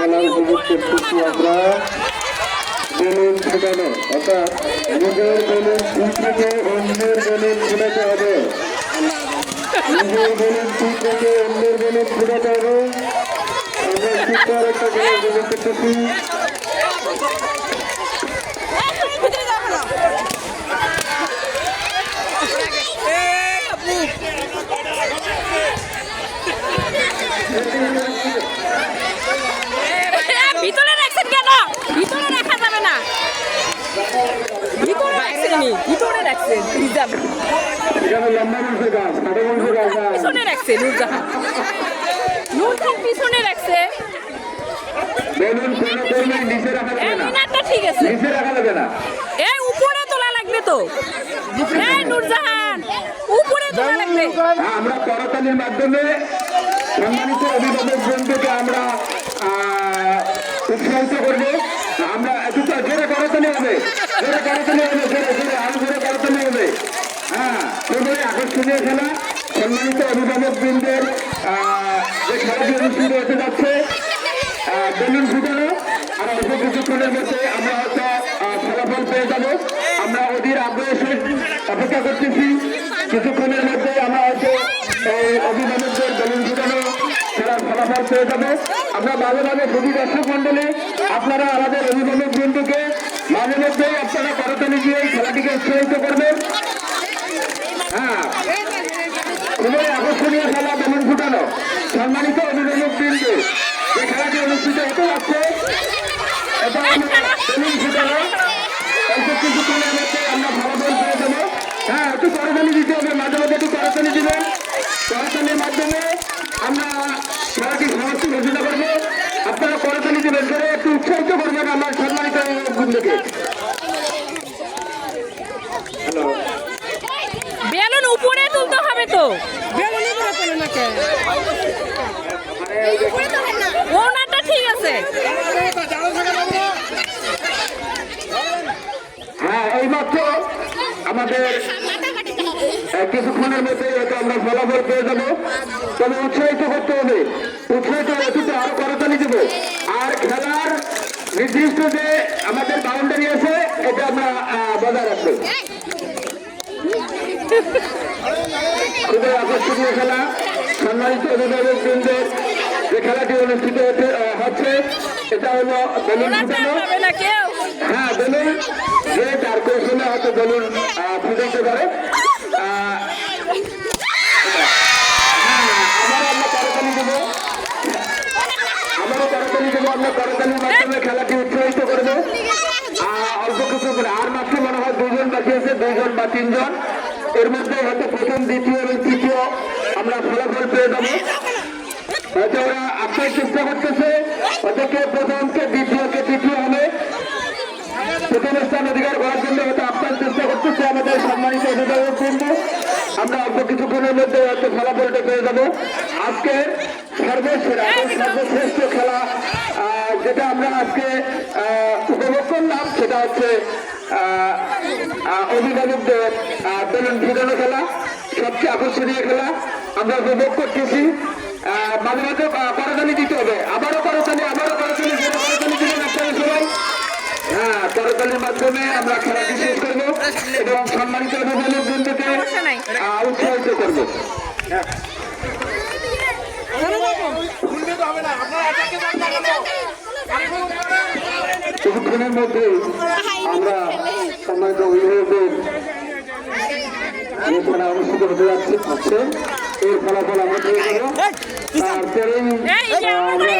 খেলার উপভোগ করতেছি আমরা বেলুন ফোটানো অর্থাৎ নিজের বেলুন ঠিক থেকে অন্যের বেলুন ফোটাতে হবে নিজের বেলুন ঠিক থেকে অন্যের বেলুন ফোটাতে হবে আমরা সুন্দর একটা খেলা উপভোগ করতেছি ভিতরে রাখছেন কেন ভিতরে রাখা যাবে না ভিতরে রাখছেন ভিতরে রাখছেন রিজার্ভ। পিছনে রাখছে নুরজাহান। নুরজাহান পিছনে রাখছে। ঠিক আছে। এই উপরে তোলা লাগবে তো। এই নুরজাহান উপরে তোলা লাগবে। হ্যাঁ, আমরা করতালির মাধ্যমে সম্মানিত অভিভাবক বন্ধুকে আমরা উৎসাহিত করব। আমরা একটু জোরে করতালি হবে। হবে হবে হ্যাঁ খেলা বৃন্দের যাচ্ছে বেলুন আর কিছুক্ষণের মধ্যে আমরা ফলাফল পেয়ে আমরা অপেক্ষা করতেছি। কিছুক্ষণের মধ্যে আমরা হয়তো বেলুন ফলাফল পেয়ে আপনারা আমাদের অভিভাবক বন্ধুকে মাঝে মধ্যেই আপনারা করতালি দিয়ে এই খেলাটিকে উৎসাহিত করবেন হ্যাঁ খুবই আকর্ষণীয় খেলা বেলুন ফুটানো সম্মানিত অভিভাবক বৃন্দু যে খেলাটি অনুষ্ঠিত হতে যাচ্ছে এটা আমরা বেলুন ফুটানো অল্প কিছুক্ষণের মধ্যে আমরা ফলাফল পেয়ে যাব হ্যাঁ একটু করতালি দিতে হবে মাঝে মাঝে একটু করতালি দিবেন। করতালির মাধ্যমে আমরা খেলাটি সমাপ্তি ঘোষণা করব। আপনারা করতালি দিবেন করে একটু উৎসাহিত করবেন আমার সম্মানিত বৃন্দুকে বেলুন উপরে তুলতে হবে তো। ওনারটা ঠিক আছে। হ্যাঁ এইমাত্র আমাদের কিছুক্ষণের মধ্যে হয়তো আমরা ফলাফল পেয়ে যাব। তবে উৎসাহিত করতে হবে। উৎসাহিত অতীতে আরও করতালি দেব। আর খেলার নির্দিষ্ট যে আমাদের বাউন্ডারি আছে এটা আমরা বজায় রাখব। খুবই আকর্ষণীয় খেলা। সম্মানিত অভিভাবক বৃন্দের যে খেলাটি অনুষ্ঠিত হচ্ছে এটা হলো বেলুন ফুটানো। হ্যাঁ বলুন। যে তার কৌশলে হয়তো বলুন ফুটাইতে পারে। খেলাটি উৎসাহিত করব আর মাত্র মনে হয় দুজন বা তিনজন এর মধ্যে হয়তো প্রথম দ্বিতীয় তৃতীয় আমরা ফলাফল পেয়ে যাব হয়তো ওরা আপনার চেষ্টা করতেছে হয়তো কে প্রথম কে তৃতীয় হবে প্রথম স্থান অধিকার করার জন্য হয়তো আপনার চেষ্টা করতেছে আমাদের আমরা অল্প কিছুক্ষণের মধ্যে হয়তো ফলাফলটা পেয়ে যাব আজকে সর্বসেরা সর্বশ্রেষ্ঠ খেলা যেটা আমরা আজকে উপভোগ করলাম সেটা হচ্ছে অভিভাবকদের বেলুন ফুটানো খেলা সবচেয়ে আকর্ষণীয় খেলা আমরা উপভোগ করতেছি মাঝে মাঝে করতালি দিতে হবে আবারও করতালি আবারও করতালি করতালি দিলেন আপনারা সবাই হ্যাঁ করতালির মাধ্যমে আমরা খেলাটি শেষ করব এবং সম্মানিত অভিভাবক বৃন্দকে। উৎসাহিত করব। কিছুক্ষণের মধ্যে আমরা সম্মানিত অভিভাবকদের খেলা অনুষ্ঠিত হতে যাচ্ছে এর ফলাফল আমরা পেয়ে যাব। তারপরেই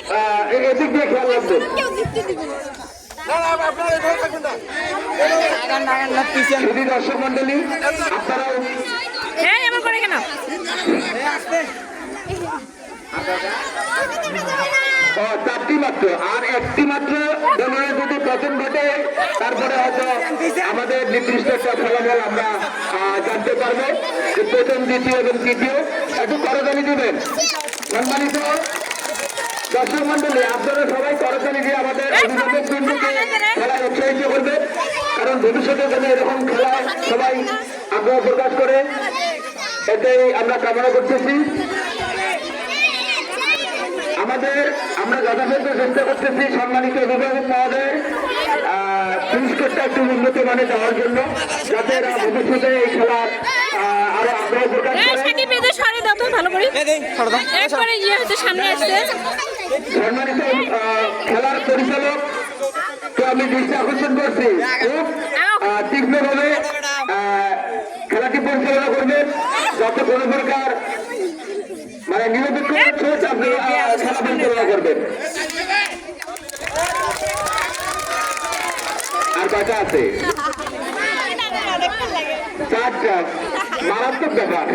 এদিক দিয়ে খেয়াল রাখবেন শুধু দর্শক মন্ডলী আপনারাও এমন করে কেন? ও, চারটি মাত্র। আর একটি মাত্র দলের যদি পতন ঘটে তারপরে হয়তো আমাদের নির্দিষ্ট একটা ফলাফল আমরা আহ, জানতে পারব। প্রথম দ্বিতীয় এবং তৃতীয়। একটু করতালি দিবেন। সম্মানিত দর্শক মন্ডলী আপনারা সবাই করতালি দিয়ে আমাদের অভিভাবক বিন্দুকে খেলায় উৎসাহিত করবে। কারণ ভবিষ্যতে যেন এরকম খেলা সবাই আগ্রহ প্রকাশ করে এটাই আমরা কামনা করতেছি। আমাদের আমরা যথাযথ চেষ্টা করতেছি সম্মানিত অভিভাবক মহোদয়। পুরস্কারটা একটু উন্নত মানে দেওয়ার জন্য যাতে এরা ভবিষ্যতে এই খেলার আরও আগ্রহ প্রকাশ ইয়ে হচ্ছে সামনে আসছে। সম্মানিত আহ, খেলার পরিচালক তো আমি দৃষ্টি আকর্ষণ করছি। খুব আহ, তীক্ষ্ণভাবে আহ, খেলাটি পরিচালনা করবেন যাতে কোনো প্রকার মানে নিরপেক্ষ আহ, খেলা পরিচালনা করবেন আছে। মারাত্মক ব্যাপার।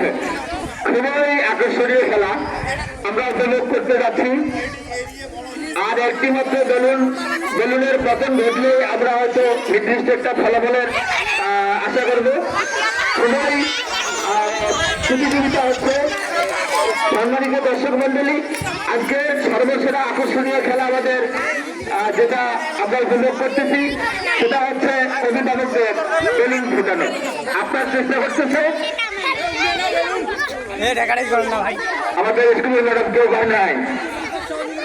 খুবই আকর্ষণীয় খেলা। আমরা উপভোগ করতে যাচ্ছি। আর একটি মাত্র বেলুন, বেলুনের পতন ঘটলে আমরা হয়তো নির্দিষ্ট একটা ফলাফলের আশা করব। খুবই প্রতিযোগিতা হচ্ছে। সম্মানিত দর্শক মন্ডলী আজকে সর্বসেরা আকর্ষণীয় খেলা আমাদের যেটা আমরা উপভোগ করতেছি, সেটা অভিভাবকদের বেলুন ফুটানো। আপনার চেষ্টা করতেছে। আমাদের স্কুলের ম্যাডাম কেউ হয় নাই।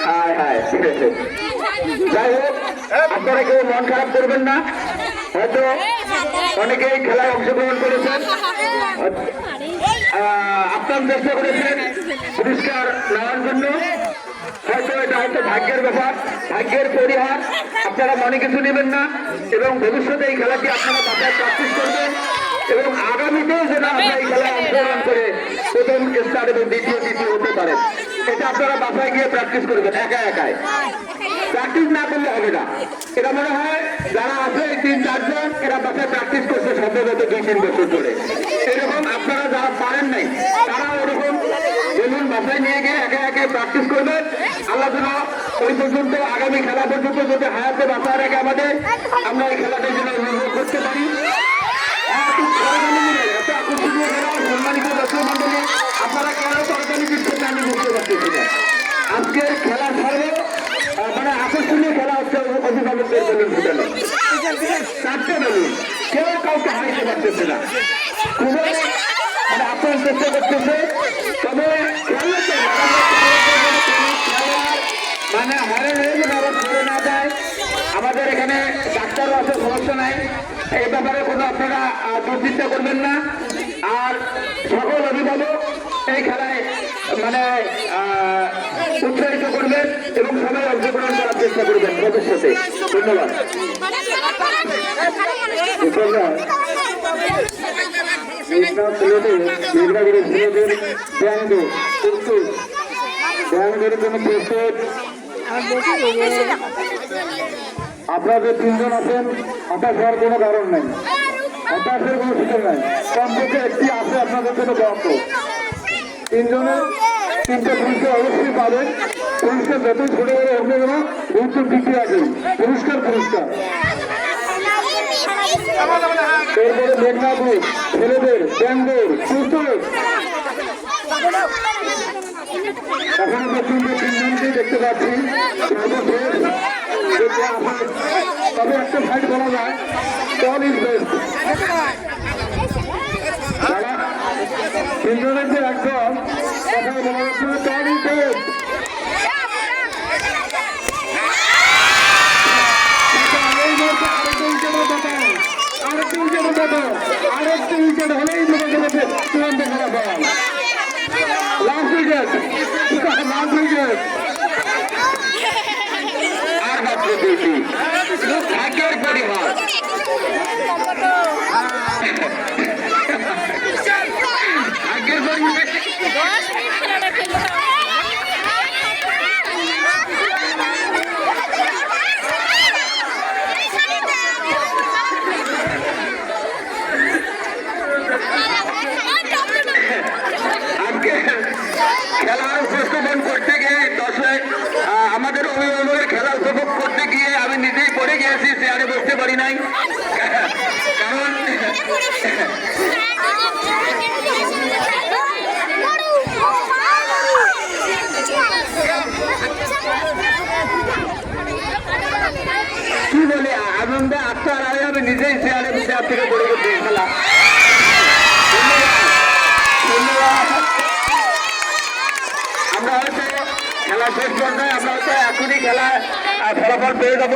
হায় হায় যাই হোক আপনারা কেউ মন খারাপ করবেন না। হয়তো অনেকেই খেলায় অংশগ্রহণ করেছেন। আপনার চেষ্টা করেছেন পুরস্কার নেওয়ার জন্য। ভাগ্যের ব্যাপার, ভাগ্যের পরিহার। আপনারা মনে কিছু নেবেন না, এবং ভবিষ্যতে এই খেলাটি আপনারা বাসায় প্র্যাকটিস করবেন, এবং আগামীতেও যেন আমরা এই খেলায় অংশগ্রহণ করে প্রথম স্টার এবং দ্বিতীয়, তৃতীয় হতে পারেন এটা আপনারা বাসায় গিয়ে প্র্যাকটিস করবেন, একা একাই। প্র্যাকটিস না করলে হবে না। এটা মনে হয় যারা আছে এই তিন, চারজন, এরা বাসায় প্র্যাকটিস করছে সম্ভবত দুই, তিন বছর ধরে। এরকম আপনারা যারা পারেন নাই, তারা ওরকম বেলুন, বাসায় নিয়ে গিয়ে একে একে প্র্যাকটিস করবে। আল্লাহ ওই পর্যন্ত, আগামী খেলা পর্যন্ত যদি হায়াতে বাঁচায় রাখে আমাদের, আমরা এই খেলাটা যেন উপভোগ করতে পারি এত সরকারি মিলে, এত আকর্ষণীয় খেলা, সম্মানিত দর্শক মণ্ডলী, আপনারা কেন সরকারি দিচ্ছেন না আমি বুঝতে পারতেছি না আজকের খেলার সর্ব আহ, মানে আকর্ষণীয় খেলা হচ্ছে অভিভাবকদের বেলুন ফুটানো চারটে বেলুন কেউ কাউকে হারাইতে না। মানে তবে তো খেলার মানে হারে হয়ে যেন আবার না যায়। আমাদের এখানে ডাক্তারও আছে সমস্যা নাই। এই ব্যাপারে কোনো আপনারা আহ, দুশ্চিন্তা করবেন না। আর সকল অভিভাবক এই খেলায় মানে উৎসাহিত করবেন এবং সবাই অংশগ্রহণ চেষ্টা করবেন ধন্যবাদ। প্রস্তুত ব্যাঙ্গের জন্য প্রস্তুত। আপনাদের তিনজন আছেন, হতাশ হওয়ার কোনো কারণ নেই। হতাশের কোনো সুযোগ নাই। কমপক্ষে একটি আছে আপনাদের জন্য বন্ধ তিনজনের তিনটে পুরস্কার অবশ্যই পাবেন। পুরস্কার যত ছোট বড় হোক না কেন গুরুত্ব দিতে রাখেন পুরস্কার পুরস্কার। এরপরে মেঘনাপুর ছেলেদের ব্যাঙ্গোর প্রস্তুত এখন পর্যন্ত তিনজনকেই দেখতে পাচ্ছি। তবে একটা ফাইট বলা যায় টল ইজ বেস্ট তিনজনের যে কথা বলা যাচ্ছে টল ইজ বেস্ট এই মুহূর্তে আরেকটা উইকেটের কথা আরেকটা উইকেটের কথা আরেকটা উইকেট হলেই বোঝা যাবে চূড়ান্ত ফলাফল লাস্ট উইকেট লাস্ট উইকেট আর মাত্র দুইটি ভাগ্যের পরিবার ভাগ্যের পরিবার দশ মিনিট খেলাটা খেলতে হবে। আজকে খেলার উপস্থাপন করতে গিয়ে দর্শক আহ, আমাদের নাই কি বলি, আনন্দে আত্মা রায় আমি নিজেই চেয়ারে চেয়ার থেকে পড়ে গেছি খেলা। আমরা হয়তো খেলা শেষ পর্যায়ে আমরা হয়তো এখনই খেলা ফলাফল পেয়ে যাব